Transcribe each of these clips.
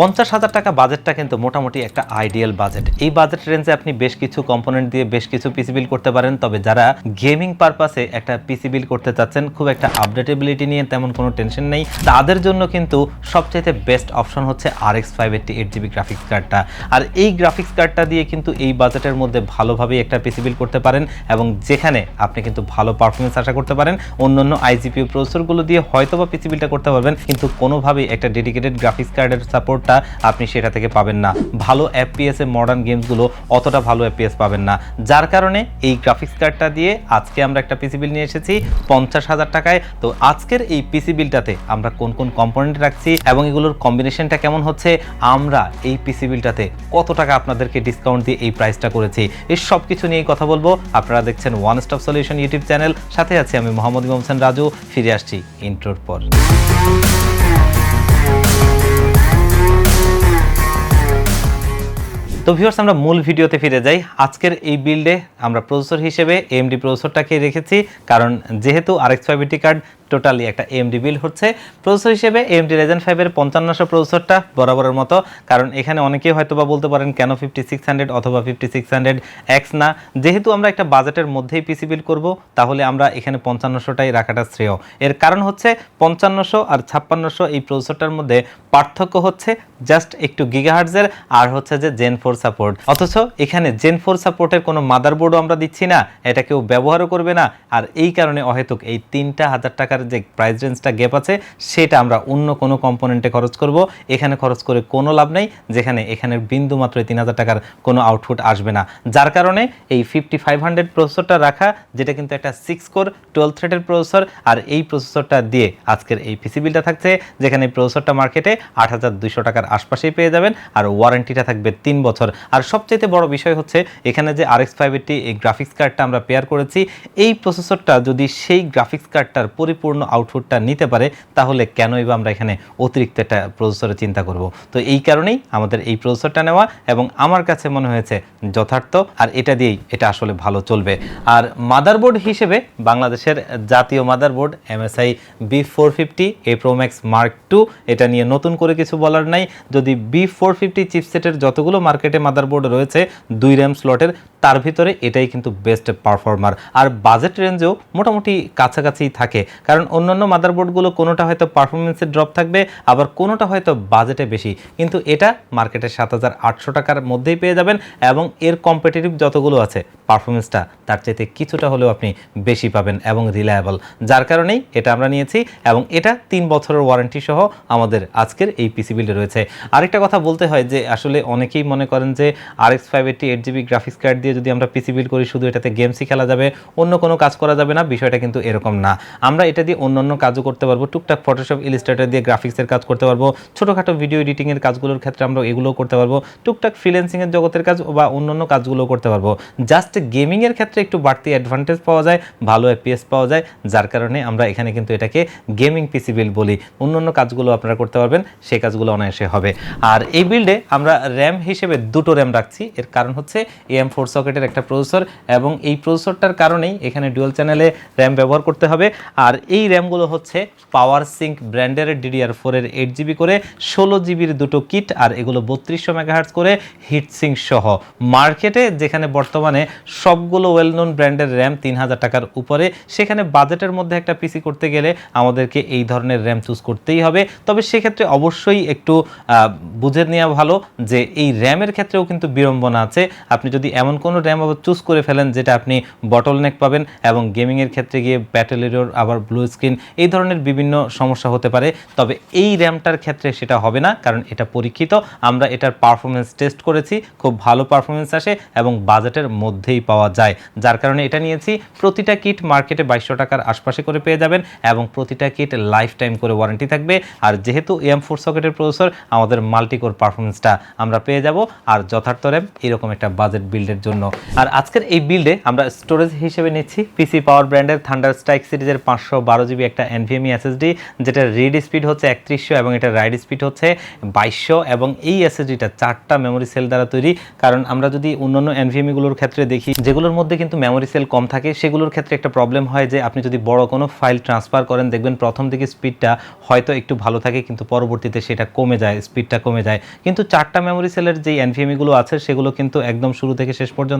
পঞ্চাশ হাজার টাকা বাজেটটা কিন্তু মোটামুটি একটা আইডিয়াল বাজেট এই বাজেট রেঞ্জে আপনি বেশ কিছু কম্পোনেন্ট দিয়ে বেশ কিছু পিসি বিল করতে পারেন, তবে যারা গেমিং পারপাসে একটা পিসি বিল করতে চাচ্ছেন, খুব একটা আপডেটেবিলিটি নিয়ে তেমন কোনো টেনশন নেই। তাদের জন্য কিন্তু সবচেয়ে বেস্ট অপশন হচ্ছে R X five eighty eight GB graphics কার্ডটা আর এই গ্রাফিক্স কার্ডটা দিয়ে কিন্তু এই বাজেটের মধ্যে ভালোভাবেই একটা পিসি বিল করতে পারেন এবং যেখানে আপনি কিন্তু ভালো পারফরমেন্স আশা করতে পারেন। অন্যান্য আইজিপিউ প্রসেসরগুলো দিয়ে হয়তো বা পিসি বিলটা করতে পারবেন, কিন্তু কোনোভাবেই একটা ডেডিকেটেড গ্রাফিক্স কার্ডের সাপোর্টটা আপনি সেটা থেকে পাবেন না। ভালো এফপিএস মডার্ন গেমসগুলো অতটা ভালো এফপিএস পাবেন না। যার কারণে এই গ্রাফিক্স কার্ডটা দিয়ে আজকে আমরা একটা পিসি বিল নিয়ে এসেছি, পঞ্চাশ হাজার টাকায়। তো আজকের এই পিসি বিলটাতে আমরা কোন কোন কম্পোনেন্ট রাখছি এবং এগুলোর কম্বিনেশনটা কেমন হচ্ছে, আমরা এই পিসি বিলটাতে কত টাকা আপনাদেরকে ডিসকাউন্ট দিয়ে এই প্রাইসটা করেছি, এই সব কিছু নিয়েই কথা বলব। আপনারা দেখছেন one stop solution YouTube channel সাথে আছি আমি মোহাম্মদ ইমাম রাজু। ফিরে আসছি ইন্ট্রোর পর। তো ভিউয়ার্স আমরা মূল ভিডিওতে ফিরে যাই। আজকের এই বিল্ডে আমরা প্রসেসর হিসেবে এমডি প্রসেসরটাকে রেখেছি, কারণ যেহেতু আরএক্স ফাইভ কার্ড টোটালি একটা এমডি বিল হচ্ছে। প্রসেসর হিসেবে এমডি রেজেন ফাইভের পঞ্চান্নশো প্রসেসরটা বরাবরের মতো। কারণ এখানে অনেকেই হয়তো বা বলতে পারেন, কেন ফিফটি সিক্স হান্ড্রেড অথবা ফিফটি সিক্স হান্ড্রেড এক্স না? যেহেতু আমরা একটা বাজেটের মধ্যেই পিসি বিল করব, তাহলে আমরা এখানে পঞ্চান্নশোটাই রাখাটা শ্রেয়। এর কারণ হচ্ছে পঞ্চান্নশো আর ছাপ্পান্নশো এই প্রসেসরটার মধ্যে পার্থক্য হচ্ছে জাস্ট একটু গিগাহার্জের আর হচ্ছে যে জেন ফোর সাপোর্ট অথচ এখানে জেন ফোর সাপোর্টের কোনো মাদারবোর্ডও আমরা দিচ্ছি না, এটা কেউ ব্যবহারও করবে না। আর এই কারণে অহেতুক এই তিনটা হাজার টাকার যে প্রাইস রেঞ্জটা গ্যাপ আছে, সেটা আমরা অন্য কোনো কম্পোনেন্টে খরচ করব। এখানে খরচ করে কোনো লাভ নেই, যেখানে এখানের বিন্দু মাত্র তিন হাজার টাকার কোনো আউটপুট আসবে না। যার কারণে এই ফিফটি ফাইভ হান্ড্রেড প্রসেসরটা রাখা, যেটা কিন্তু একটা সিক্স কোর টুয়েলভ থ্রেডের প্রসেসর আর এই প্রসেসরটা দিয়ে আজকের এই পিসি বিলটা থাকছে, যেখানে প্রসেসরটা মার্কেটে আট হাজার দুইশো টাকার আশপাশেই পেয়ে যাবেন, আর ওয়ারেন্টিটা থাকবে তিন বছর। আর সবচেয়ে বড় বিষয় হচ্ছে, এখানে যে আর এক্স ফাইভ এই গ্রাফিক্স কার্ডটা আমরা পেয়ার করেছি, এই প্রসেসরটা যদি সেই গ্রাফিক্স কার্ডটার পরিপূর্ণ আউটপুটটা নিতে পারে, তাহলে কেনই বা আমরা এখানে অতিরিক্ত একটা প্রসেসরের চিন্তা করব? তো এই কারণেই আমাদের এই প্রসেসরটা নেওয়া এবং আমার কাছে মনে হয়েছে যথার্থ, আর এটা দিয়েই এটা আসলে ভালো চলবে। আর মাদারবোর্ড হিসেবে বাংলাদেশের জাতীয় motherboard MSI B four fifty A pro max mark two এটা নিয়ে নতুন করে কিছু বলার নাই। যদি বি ফোর ফিফটি চিপসেটের যতগুলো মার্কেটে মাদারবোর্ড রয়েছে, দুই র্যাম স্লটের তার ভিতরে এটাই কিন্তু বেস্ট পারফর্মার আর বাজেট রেঞ্জেও মোটামুটি কাছাকাছি থাকে। কারণ অন্যান্য মাদারবোর্ডগুলো কোনোটা হয়তো পারফরমেন্সের ড্রপ থাকবে, আবার কোনোটা হয়তো বাজেটে বেশি। কিন্তু এটা মার্কেটে সাত হাজার আটশো টাকার মধ্যেই পেয়ে যাবেন এবং এর কম্পিটিটিভ যতগুলো আছে পারফরমেন্সটা তার চাইতে কিছুটা হলেও আপনি বেশি পাবেন এবং রিলায়েবল যার কারণেই এটা আমরা নিয়েছি এবং এটা তিন বছরের ওয়ারেন্টি সহ আমাদের আজকের এই পিসি রয়েছে। আরেকটা কথা বলতে হয় যে, আসলে অনেকেই মনে করেন যে R X five eighty eight GB graphics card দিয়ে যদি আমরা পিসি বিল করি, শুধু এটাতে গেমসই খেলা যাবে, অন্য কোনো কাজ করা যাবে না, বিষয়টা কিন্তু এরকম না। আমরা এটা দিয়ে অন্য অন্য কাজও করতে পারব, টুকটাক ফটোশপ ইলিস্ট্রেটর দিয়ে গ্রাফিক্সের কাজ করতে পারব, ছোটোখাটো ভিডিও এডিটিংয়ের কাজগুলোর ক্ষেত্রে আমরা এগুলোও করতে পারব, টুকটাক ফ্রিল্যান্সিংয়ের জগতের কাজ বা অন্যান্য কাজগুলোও করতে পারব। জাস্ট গেমিংয়ের ক্ষেত্রে একটু বাড়তি অ্যাডভান্টেজ পাওয়া যায়, ভালো এপিএস পাওয়া যায়, যার কারণে আমরা এখানে কিন্তু এটাকে গেমিং পিসি বিল বলি। অন্যান্য কাজগুলো আপনারা করতে পারবেন সেই কাজগুলো অনায়াসে হবে। আর এই বিল্ডে আমরা র্যাম হিসেবে দুটো র্যাম রাখছি, এর কারণ হচ্ছে এম ফোর সকেটের একটা প্রসেসর এবং এই প্রসেসরটার কারণেই এখানে ডুয়েল চ্যানেলে র্যাম ব্যবহার করতে হবে। আর এই র্যামগুলো হচ্ছে পাওয়ার সিঙ্ক ব্র্যান্ডের ডিডিআর ফোরের এইট জিবি করে, ষোলো জিবির দুটো কিট আর এগুলো বত্রিশশো মেগাহার্টস করে হিট সিঙ্ক সহ। মার্কেটে যেখানে বর্তমানে সবগুলো ওয়েল নোন ব্র্যান্ডের র্যাম তিন হাজার টাকার উপরে, সেখানে বাজেটের মধ্যে একটা পিসি করতে গেলে আমাদেরকে এই ধরনের র্যাম চুজ করতেই হবে। তবে সেক্ষেত্রে অবশ্যই একটু বুঝে নেওয়া ভালো যে এই র্যামের ক্ষেত্রেও কিন্তু বিড়ম্বনা আছে। আপনি যদি এমন কোনো র্যাম আবার চুজ করে ফেলেন যেটা আপনি বটল নেক পাবেন এবং গেমিংয়ের ক্ষেত্রে গিয়ে ব্যাটেল এরর আবার ব্লু স্ক্রিন এই ধরনের বিভিন্ন সমস্যা হতে পারে। তবে এই র্যামটার ক্ষেত্রে সেটা হবে না, কারণ এটা পরীক্ষিত। আমরা এটার পারফরমেন্স টেস্ট করেছি, খুব ভালো পারফরমেন্স আসে এবং বাজেটের মধ্যেই পাওয়া যায়। যার কারণে এটা নিয়েছি, প্রতিটা কিট মার্কেটে বাইশশো টাকার আশপাশে করে পেয়ে যাবেন এবং প্রতিটা কিট লাইফ টাইম করে ওয়ারেন্টি থাকবে। আর যেহেতু এম ফোর সকেটের প্রসেসর আমাদের মাল্টিকোর পারফরমেন্সটা আমরা পেয়ে যাব। আর যথার্থ র্যাম এরকম একটা বাজেট বিল্ডের জন্য জন্য। আর আজকের এই বিল্ডে আমরা স্টোরেজ হিসেবে নিচ্ছি। পিসি পাওয়ার ব্র্যান্ডের থান্ডার স্ট্রাইক সিরিজের পাঁচশো বারো জিবি একটা এনভিএমই এসএসডি যেটা রিড স্পিড হচ্ছে একত্রিশশো এবং এটা রাইড স্পিড হচ্ছে বাইশশো এবং এই এসএসডিটা চারটা মেমোরি সেল দ্বারা তৈরি। কারণ আমরা যদি অন্যান্য এনভিএমইগুলোর ক্ষেত্রে দেখি, যেগুলোর মধ্যে কিন্তু মেমোরি সেল কম থাকে, সেগুলোর ক্ষেত্রে একটা প্রবলেম হয় যে আপনি যদি বড় কোনো ফাইল ট্রান্সফার করেন, দেখবেন প্রথম দিকে স্পিডটা হয়তো একটু ভালো থাকে, কিন্তু পরবর্তীতে সেটা কমে যায় স্পিডটা কমে যায়। কিন্তু চারটা মেমোরি সেলের যে এনভিএমইগুলো আছে, সেগুলো কিন্তু একদম শুরু থেকে শেষ পর্যন্ত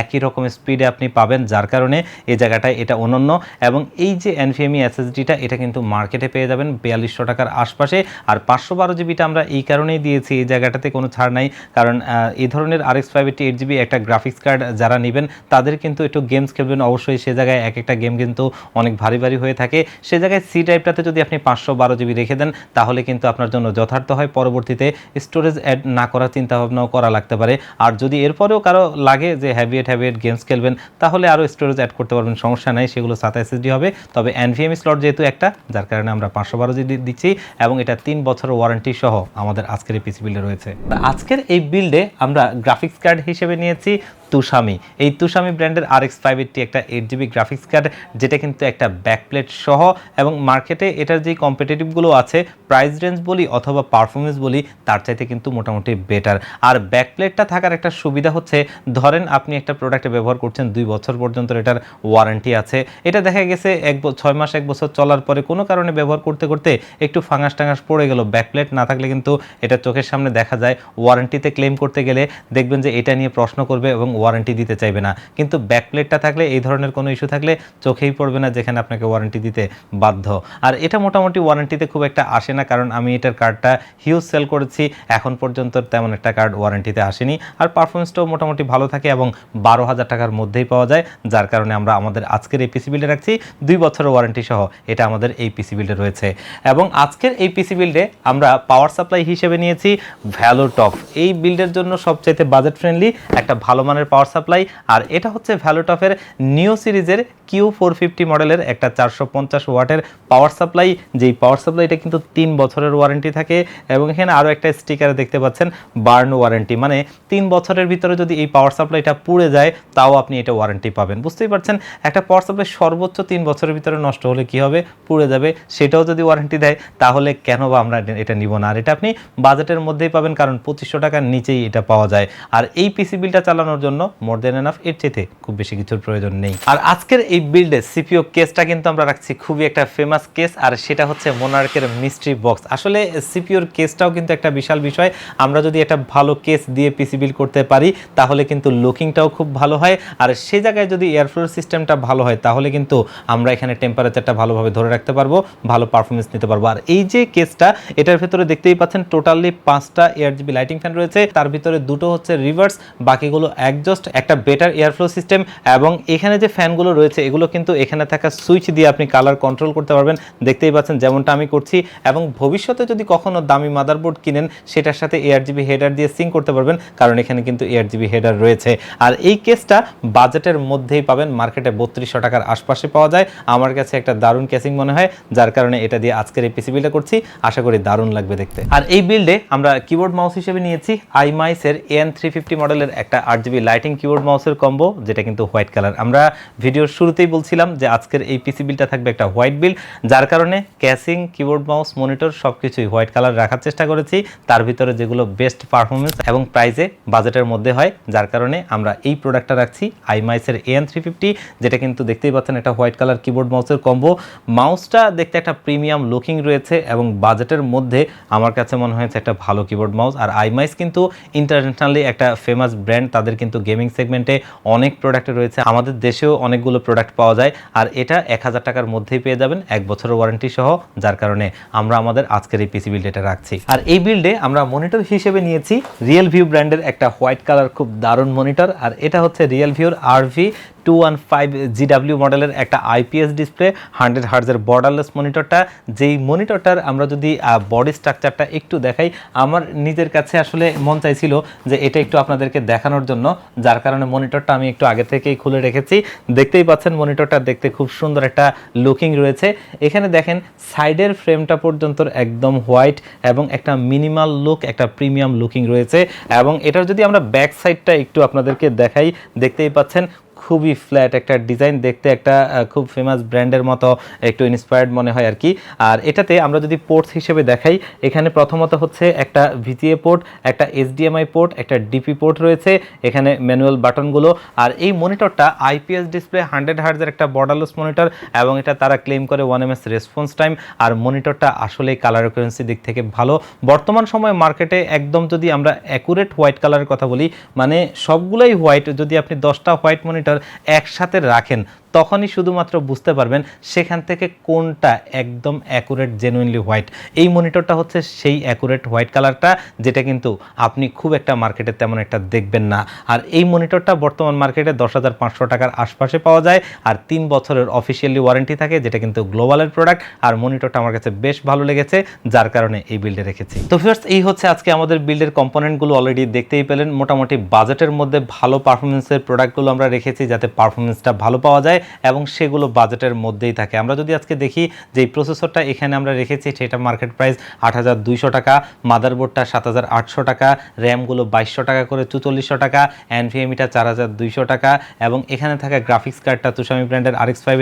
একই রকম স্পিডে আপনি পাবেন, যার কারণে এই জায়গাটায় এটা অনন্য। এবং এই যে এনভিএমই এসএসডিটা এটা কিন্তু মার্কেটে পেয়ে যাবেন বিয়াল্লিশশো টাকার আশপাশে। আর পাঁচশো বারো জিবিটা আমরা এই কারণেই দিয়েছি, এই জায়গাটাতে কোনো ছাড় নাই। কারণ এই ধরনের R X five eight GB একটা গ্রাফিক্স কার্ড যারা নেবেন, তাদের কিন্তু একটু গেমস খেলবেন। অবশ্যই সে জায়গায় এক একটা গেম কিন্তু অনেক ভারী ভারী হয়ে থাকে। সে জায়গায় সি টাইপটাতে যদি আপনি পাঁচশো বারো জিবি রেখে দেন, তাহলে কিন্তু আপনার জন্য যথার্থ হয়। পরবর্তীতে স্টোরেজ অ্যাড না করার চিন্তা ভাবনাও করা লাগতে পারে। আর যদি এরপরেও কারও লাগে যে হ্যাভিয়েট হ্যাভিয়েট গেমস খেলবেন, তাহলে আরও স্টোরেজ অ্যাড করতে পারবেন, সমস্যা নাই, সেগুলো সাতা এসএসডি হবে। তবে এনভিএম স্লট যেহেতু একটা, যার কারণে আমরা পাঁচশো বারো জিবি দিচ্ছি, এবং এটা তিন বছর ওয়ারেন্টি সহ আমাদের আজকের এই পিসি বিল্ডে রয়েছে। আজকের এই বিল্ডে আমরা গ্রাফিক্স কার্ড হিসেবে নিয়েছি তুষামি। এই তুষামি ব্র্যান্ডের আর এক্স ফাইভ এইটটি একটা এইট জিবি গ্রাফিক্স কার্ড যেটা কিন্তু একটা ব্যাকপ্লেট সহ এবং মার্কেটে এটার যে কম্পিটিটিভগুলো আছে প্রাইস রেঞ্জ বলি অথবা পারফরমেন্স বলি, তার চাইতে কিন্তু মোটামুটি বেটার আর ব্যাকপ্লেটটা থাকার একটা সুবিধা হচ্ছে, ধরেন আপনি একটা প্রোডাক্টে ব্যবহার করছেন দুই বছর পর্যন্ত এটার ওয়ারেন্টি আছে। এটা দেখা গেছে এক ছয় মাস, এক বছর চলার পরে কোনো কারণে ব্যবহার করতে করতে একটু ফাঙাস টাঙাস পড়ে গেল। ব্যাকপ্লেট না থাকলে কিন্তু এটা চোখের সামনে দেখা যায়। ওয়ারেন্টিতে ক্লেম করতে গেলে দেখবেন যে এটা নিয়ে প্রশ্ন করবে এবং ওয়ারেন্টি দিতে চাইবে না। কিন্তু ব্যাকপ্লেটটা থাকলে, এই ধরনের কোনো ইস্যু থাকলে চোখেই পড়বে না যেখানে আপনাকে ওয়ারেন্টি দিতে বাধ্য। আর এটা মোটামুটি ওয়ারেন্টিতে খুব একটা আসে না, কারণ আমি এটার কার্ডটা হিউজ সেল করেছি। এখন পর্যন্ত তেমন একটা কার্ড ওয়ারেন্টিতে আসেনি। আর পারফরমেন্সটাও মোটামুটি ভালো থাকে এবং বারো হাজার টাকার মধ্যেই পাওয়া যায়, যার কারণে আমরা আমাদের আজকের এই পিসি বিল্ডে রাখছি। দুই বছরের ওয়ারেন্টি সহ এটা আমাদের এই পিসি বিল্ডে রয়েছে। এবং আজকের এই পিসি বিল্ডে আমরা পাওয়ার সাপ্লাই হিসেবে নিয়েছি ভ্যালোটপ এই বিল্ডের জন্য সবচাইতে বাজেট ফ্রেন্ডলি একটা ভালো মানের পাওয়ার সাপ্লাই, আর এটা হচ্ছে ভ্যালোটপের নিউ সিরিজের কিউ ফোর ফিফটি মডেলের একটা চারশো পঞ্চাশ ওয়াটের পাওয়ার সাপ্লাই। যেই পাওয়ার সাপ্লাইটা কিন্তু তিন বছরের ওয়ারেন্টি থাকে এবং এখানে আরও একটা স্টিকারে দেখতে পাচ্ছেন, বার্ন ওয়ারেন্টি। মানে তিন বছরের ভিতরে যদি এই পাওয়ার সাপ্লাইটা পুড়ে যায়, তাও আপনি এটা ওয়ারেন্টি পাবেন। বুঝতেই পারছেন? একটা পাওয়ার সাপ্লাই সর্বোচ্চ তিন বছরের ভিতরে নষ্ট হলে কি হবে? পুড়ে যাবে। সেটাও যদি ওয়ারেন্টি দেয়, তাহলে কেন বা আমরা এটা নিব না? আর এটা আপনি বাজেটের মধ্যেই পাবেন, কারণ পঁচিশশো টাকার নিচেই এটা পাওয়া যায়। আর এই পিসি বিলটা চালানোর জন্য মোর দেন এনাফ এর চাইতে খুব বেশি কিছুর প্রয়োজন নেই। আর আজকের এই বিল্ডে সিপিও কেসটা কিন্তু আমরা রাখছি খুবই একটা ফেমাস কেস আর সেটা হচ্ছে মোনার্কের মিস্ট্রি বক্স আসলে সিপিওর কেসটাও কিন্তু একটা বিশাল বিষয়। আমরা যদি একটা ভালো কেস দিয়ে পিসি বিল করতে পারি, তাহলে কিন্তু লুকিংটাও খুব ভালো হয়। আর সে জায়গায় যদি এয়ারফ্লোর সিস্টেমটা ভালো হয়, তাহলে কিন্তু আমরা এখানে টেম্পারেচারটা ভালোভাবে ধরে রাখতে পারব, ভালো পারফরমেন্স নিতে পারব। আর এই যে কেসটা এটার ভেতরে দেখতেই পাচ্ছেন টোটালি পাঁচটা এয়ার জিবি লাইটিং ফ্যান রয়েছে। তার ভিতরে দুটো হচ্ছে রিভার্স বাকিগুলো একজস্ট একটা বেটার এয়ারফ্লো সিস্টেম এবং এখানে যে ফ্যানগুলো রয়েছে, এগুলো কিন্তু এখানে থাকা সুইচ দিয়ে আপনি কালার কন্ট্রোল করতে পারবেন। দেখতেই পাচ্ছেন যেমনটা আমি করছি এবং ভবিষ্যতে যদি কখনো দামি মাদারবোর্ড কিনেন, সেটার সাথে এয়ার জিবি হেডার দিয়ে সিং করতে পারবেন, কারণ এখানে কিন্তু এয়ার জিবি হেডার রয়েছে। আর এই কেসটা বাজেটের মধ্যেই পাবেন মার্কেটে বত্রিশশো টাকার আশপাশে পাওয়া যায়। আমার কাছে একটা দারুণ কেসিং মনে হয়, যার কারণে এটা দিয়ে আজকের এই পিসি বিলটা করছি। আশা করি দারুণ লাগবে দেখতে। আর এই বিল্ডে আমরা কিবোর্ড মাউস হিসেবে নিয়েছি আইমাইসের এন থ্রি ফিফটি মডেলের একটা আট জিবি লাইটিং কিবোর্ড মাউসের কম্বো যেটা কিন্তু হোয়াইট কালার আমরা ভিডিওর শুরুতেই বলছিলাম যে আজকের এই পিসি বিলটা থাকবে একটা হোয়াইট বিল যার কারণে ক্যাসিং কিবোর্ড মাউস মনিটর সব কিছুই হোয়াইট কালার রাখার চেষ্টা করেছি। তার ভিতরে যেগুলো বেস্ট পারফরমেন্স এবং প্রাইসে বাজেটের মধ্যে হয়, যার কারণে আমরা এই প্রোডাক্টটা রাখছি আইমাইসের এন থ্রি ফিফটি যেটা কিন্তু দেখতেই পাচ্ছেন একটা হোয়াইট কালার কিবোর্ড মাউসের কম্বো মাউসটা দেখতে একটা প্রিমিয়াম লুকিং রয়েছে এবং বাজেটের মধ্যে আমার কাছে মনে হয়েছে একটা ভালো কিবোর্ড মাউস আর আইমাইস কিন্তু ইন্টারন্যাশনালি একটা ফেমাস ব্র্যান্ড তাদের কিন্তু গেমিং সেগমেন্টে অনেক প্রোডাক্ট রয়েছে। আমাদের দেশেও অনেকগুলো প্রোডাক্ট পাওয়া যায়, আর এটা এক হাজার টাকার মধ্যেই পেয়ে যাবেন এক বছরের ওয়ারেন্টি সহ, যার কারণে আমরা আমাদের আজকের এই পিসি বিল্ড এটা রাখছি। আর এই বিল্ডে আমরা মনিটর হিসেবে নিয়েছি রিয়েল ভিউ ব্র্যান্ডের একটা হোয়াইট কালার খুব দারুণ মনিটর আর এটা হচ্ছে রিয়েল ভিউর R V two one five GW মডেলের একটা আইপিএস ডিসপ্লে হান্ড্রেড হার্জের বর্ডারলেস মনিটরটা যেই মনিটরটার আমরা যদি বডি স্ট্রাকচারটা একটু দেখাই, আমার নিজের কাছে আসলে মন চাইছিল যে এটা একটু আপনাদেরকে দেখানোর জন্য। যার কারণে মনিটরটা আমি একটু আগে থেকেই খুলে রেখেছি। দেখতেই পাচ্ছেন মনিটরটা দেখতে খুব সুন্দর একটা লুকিং রয়েছে। এখানে দেখেন সাইডের ফ্রেমটা পর্যন্ত একদম হোয়াইট এবং একটা মিনিমাল লুক একটা প্রিমিয়াম লুকিং রয়েছে। এবং এটার যদি আমরা ব্যাক সাইডটা একটু আপনাদেরকে দেখাই, দেখতেই পাচ্ছেন খুবই ফ্ল্যাট একটা ডিজাইন দেখতে একটা খুব ফেমাস ব্র্যান্ডের মতো একটু ইন্সপায়ার্ড মনে হয় আর কি। আর এটাতে আমরা যদি পোর্টস হিসেবে দেখাই, এখানে প্রথমত হচ্ছে একটা ভিজিএ পোর্ট একটা এইচডিএমআই পোর্ট একটা ডিপি পোর্ট রয়েছে, এখানে ম্যানুয়াল বাটনগুলো আর এই মনিটরটা আইপিএস ডিসপ্লে হান্ড্রেড হার্জের একটা বর্ডারলেস মনিটর এবং এটা তারা ক্লেম করে one M S response time আর মনিটরটা আসলেই কালার রেকুরেন্সি দিক থেকে ভালো। বর্তমান সময়ে মার্কেটে একদম যদি আমরা অ্যাকুরেট হোয়াইট কালারের কথা বলি মানে সবগুলোই হোয়াইট যদি আপনি দশটা হোয়াইট মনিটর একসাথে রাখেন। তখনই শুধুমাত্র বুঝতে পারবেন সেখান থেকে কোনটা একদম অ্যাকুরেট জেনুইনলি হোয়াইট এই মনিটরটা হচ্ছে সেই অ্যাকুরেট হোয়াইট কালারটা যেটা কিন্তু আপনি খুব একটা মার্কেটে তেমন একটা দেখবেন না। আর এই মনিটরটা বর্তমান মার্কেটে দশ হাজার পাঁচশো টাকার আশপাশে পাওয়া যায়, আর তিন বছরের অফিসিয়ালি ওয়ারেন্টি থাকে, যেটা কিন্তু গ্লোবালের প্রোডাক্ট আর মনিটরটা আমার কাছে বেশ ভালো লেগেছে, যার কারণে এই বিল্ডে রেখেছি। তো ফিয়ার্স এই হচ্ছে আজকে আমাদের বিল্ডের কম্পোনেন্টগুলো অলরেডি দেখতেই পেলেন। মোটামুটি বাজেটের মধ্যে ভালো পারফরমেন্সের প্রোডাক্টগুলো আমরা রেখেছি, যাতে পারফরমেন্সটা ভালো পাওয়া যায়। এবং সেগুলো বাজেটের মধ্যেই থাকে। আমরা যদি আজকে দেখি যে এই প্রসেসরটা এখানে আমরা রেখেছি, সেটা মার্কেট প্রাইস আট হাজার দুইশো টাকা মাদারবোর্ডটা সাত হাজার আটশো টাকা র্যামগুলো বাইশশো টাকা করে, চুচল্লিশশো টাকা এনভিএমিটা চার হাজার দুইশো টাকা এবং এখানে থাকা গ্রাফিক্স কার্ডটা তুষামি ব্র্যান্ডের আরএক্স ফাইভ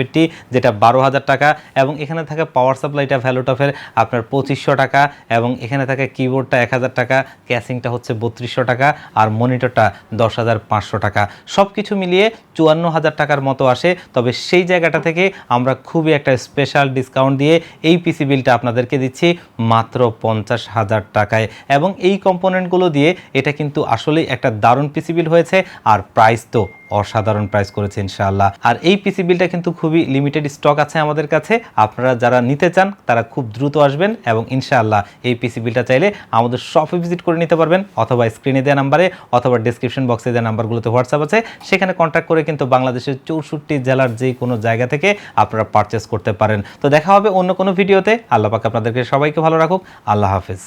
যেটা বারো হাজার টাকা এবং এখানে থাকা পাওয়ার সাপ্লাইটা ভ্যালুটফের আপনার পঁচিশশো টাকা এবং এখানে থাকা কিবোর্ডটা এক হাজার টাকা ক্যাসিংটা হচ্ছে বত্রিশশো টাকা আর মনিটরটা দশ হাজার পাঁচশো টাকা। সব কিছু মিলিয়ে চুয়ান্ন হাজার টাকার মতো আসে। তবে সেই জায়গাটা থেকে আমরা খুবই একটা স্পেশাল ডিসকাউন্ট দিয়ে এই পিসি বিলটা আপনাদেরকে দিচ্ছি মাত্র পঞ্চাশ হাজার টাকায়। এবং এই কম্পোনেন্টগুলো দিয়ে এটা কিন্তু আসলেই একটা দারুণ পিসি বিল হয়েছে। আর প্রাইস তো অসাধারণ প্রাইস করেছে ইনশাআল্লাহ। আর এই পিসি বিলটা কিন্তু খুবই লিমিটেড স্টক আছে আমাদের কাছে। আপনারা যারা নিতে চান, তারা খুব দ্রুত আসবেন এবং ইনশাআল্লাহ এই পিসি বিলটা চাইলে আমাদের শপে ভিজিট করে নিতে পারবেন অথবা স্ক্রিনে দেওয়া নাম্বারে অথবা ডিসক্রিপশন বক্সে দেওয়া নাম্বারগুলোতে হোয়াটসঅ্যাপ আছে। সেখানে কন্ট্যাক্ট করে কিন্তু বাংলাদেশের চৌষট্টি জেলার যে কোনো জায়গা থেকে আপনারা পারচেস করতে পারেন। তো দেখা হবে অন্য কোনো ভিডিওতে আল্লাহ পাক আপনাদেরকে সবাইকে ভালো রাখুক। আল্লাহ হাফেজ।